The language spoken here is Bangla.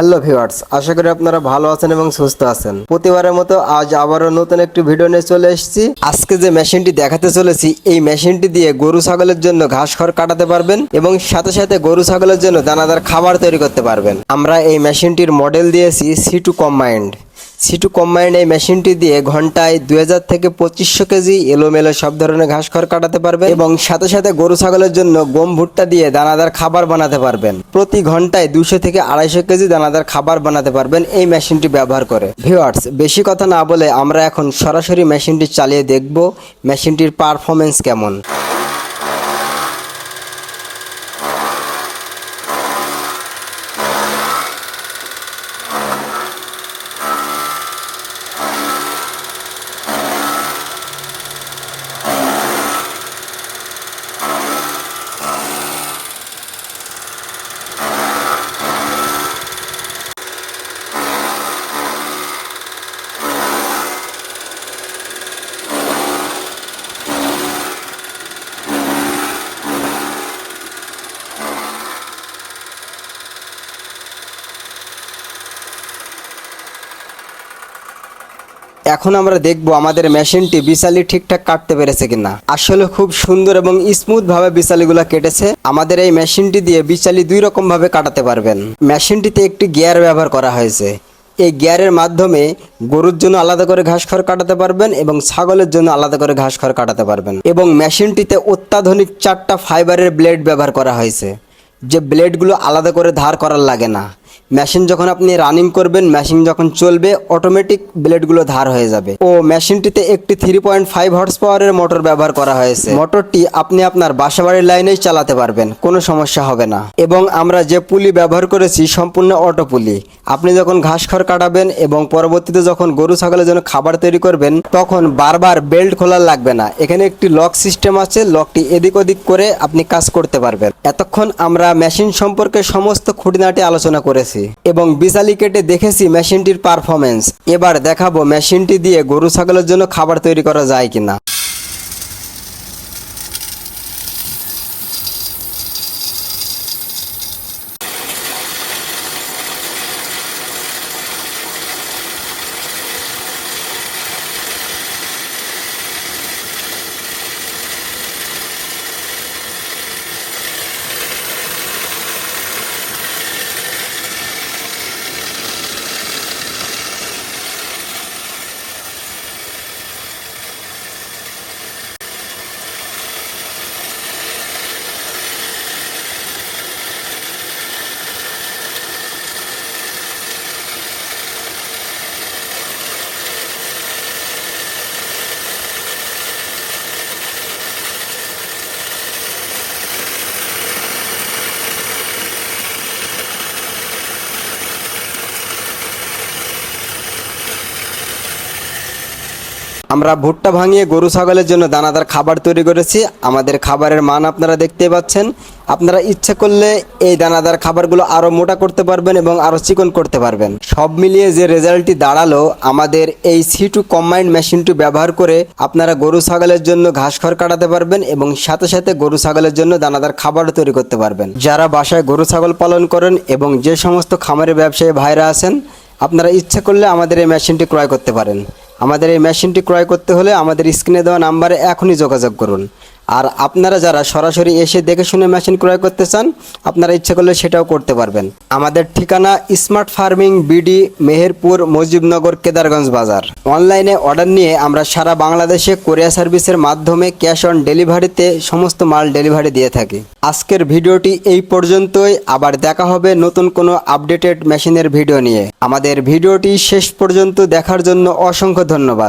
হ্যালো ভিউয়ার্স, আশা করি আপনারা ভালো আছেন এবং সুস্থ আছেন। প্রতিবারের মতো আজ আবারও নতুন একটি ভিডিও নিয়ে চলে এসেছি। আজকে যে মেশিনটি দেখাতে চলেছি, এই মেশিনটি দিয়ে গরু ছাগলের জন্য ঘাস খড় কাটাতে পারবেন এবং সাথে সাথে গরু ছাগলের জন্য দানাদার খাবার তৈরি করতে পারবেন। আমরা এই মেশিনটির মডেল দিয়েছি C two combined C two combine এই মেশিনটি দিয়ে ঘন্টায় দুই হাজার থেকে পঁচিশশো কেজি এলোমেলো সব ধরনের ঘাস খড় কাটাতে পারবে এবং সাথে সাথে গরু ছাগলের জন্য গম ভুট্টা দিয়ে দানাদার খাবার বানাতে পারবেন। প্রতি ঘন্টায় দুশো থেকে আড়াইশো কেজি দানাদার খাবার বানাতে পারবেন এই মেশিনটি ব্যবহার করে। ভিওয়ার্স বেশি কথা না বলে আমরা এখন সরাসরি মেশিনটি চালিয়ে দেখব মেশিনটির পারফরমেন্স কেমন। এখন আমরা দেখব আমাদের মেশিনটি বিশালি ঠিকঠাক কাটতে পেরেছে কিনা। আসলে খুব সুন্দর এবং স্মুথ ভাবে বিশালিগুলো কেটেছে। আমাদের এই মেশিনটি দিয়ে বিশালি দুই রকম ভাবে কাটাতে পারবেন। মেশিনটিতে একটি গিয়ার ব্যবহার করা হয়েছে। এই গিয়ারের মাধ্যমে গরুর জন্য আলাদা করে ঘাস খড় কাটাতে পারবেন এবং ছাগলের জন্য আলাদা করে ঘাস খড় কাটাতে পারবেন। এবং মেশিনটিতে অত্যাধুনিক চারটা ফাইবারের ব্লেড ব্যবহার করা হয়েছে। যে ব্লেডগুলো আলাদা করে ধার করার লাগে না। মেশিন যখন আপনি রানিং করবেন, মেশিন যখন চলবে অটোমেটিক ব্লেডগুলো ধার হয়ে যাবে। ও মেশিনটিতে একটি থ্রি পয়েন্ট ফাইভ হর্স পাওয়ারের মোটর ব্যবহার করা হয়েছে। মোটরটি আপনি আপনার বাসাবাড়ির লাইনেই চালাতে পারবেন, কোনো সমস্যা হবে না। এবং আমরা যে পুলি ব্যবহার করেছি, সম্পূর্ণ অটো পুলি আপনি যখন ঘাস খড় কাটাবেন এবং পরবর্তীতে যখন গরু, ছাগলের জন্য খাবার তৈরি করবেন, তখন বারবার বেল্ট খোলার লাগবে না। এখানে একটি লক সিস্টেম আছে লকটি এদিক ওদিক করে আপনি কাজ করতে পারবেন। এতক্ষণ আমরা মেশিন সম্পর্কে সমস্ত খুঁটিনাটি আলোচনা করেছি। এবং বিশালি কেটে দেখেছি মেশিনটির পারফরমেন্স এবার দেখাবো মেশিনটি দিয়ে গরু, ছাগলের জন্য খাবার তৈরি করা যায় কিনা। আমরা ভুট্টা ভাঙিয়ে গরু ছাগলের জন্য দানাদার খাবার তৈরি করেছি। আমাদের খাবারের মান আপনারা দেখতে পাচ্ছেন। আপনারা ইচ্ছা করলে এই দানাদার খাবারগুলো আরও মোটা করতে পারবেন এবং আরও চিকন করতে পারবেন। সব মিলিয়ে যে রেজাল্টটি দাঁড়াল, আমাদের এই সি টু কম্বাইন্ড মেশিনটি ব্যবহার করে আপনারা গরু ছাগলের জন্য ঘাস খড় কাটাতে পারবেন এবং সাথে সাথে গরু ছাগলের জন্য দানাদার খাবারও তৈরি করতে পারবেন। যারা বাসায় গরু ছাগল পালন করেন এবং যে সমস্ত খামারের ব্যবসায়ী ভাইরা আছেন, আপনারা ইচ্ছা করলে আমাদের এই মেশিনটি ক্রয় করতে পারেন। আমাদের এই মেশিনটি ক্রয় করতে হলে আমাদের স্ক্রিনে দেওয়া নাম্বারে এখনই যোগাযোগ করুন। আর আপনারা যারা সরাসরি এসে দেখে শুনে মেশিন ক্রয় করতে চান, আপনারা ইচ্ছা করলে সেটাও করতে পারবেন। আমাদের ঠিকানা smart farming BD Meherpur Mujibnagar, Kedarganj বাজার। অনলাইনে অর্ডার নিয়ে আমরা সারা বাংলাদেশে কোরিয়া সার্ভিসের মাধ্যমে ক্যাশ অন ডেলিভারিতে সমস্ত মাল ডেলিভারি দিয়ে থাকি। আজকের ভিডিওটি এই পর্যন্তই। আবার দেখা হবে নতুন কোনো আপডেটেড মেশিনের ভিডিও নিয়ে। আমাদের ভিডিওটি শেষ পর্যন্ত দেখার জন্য অসংখ্য ধন্যবাদ।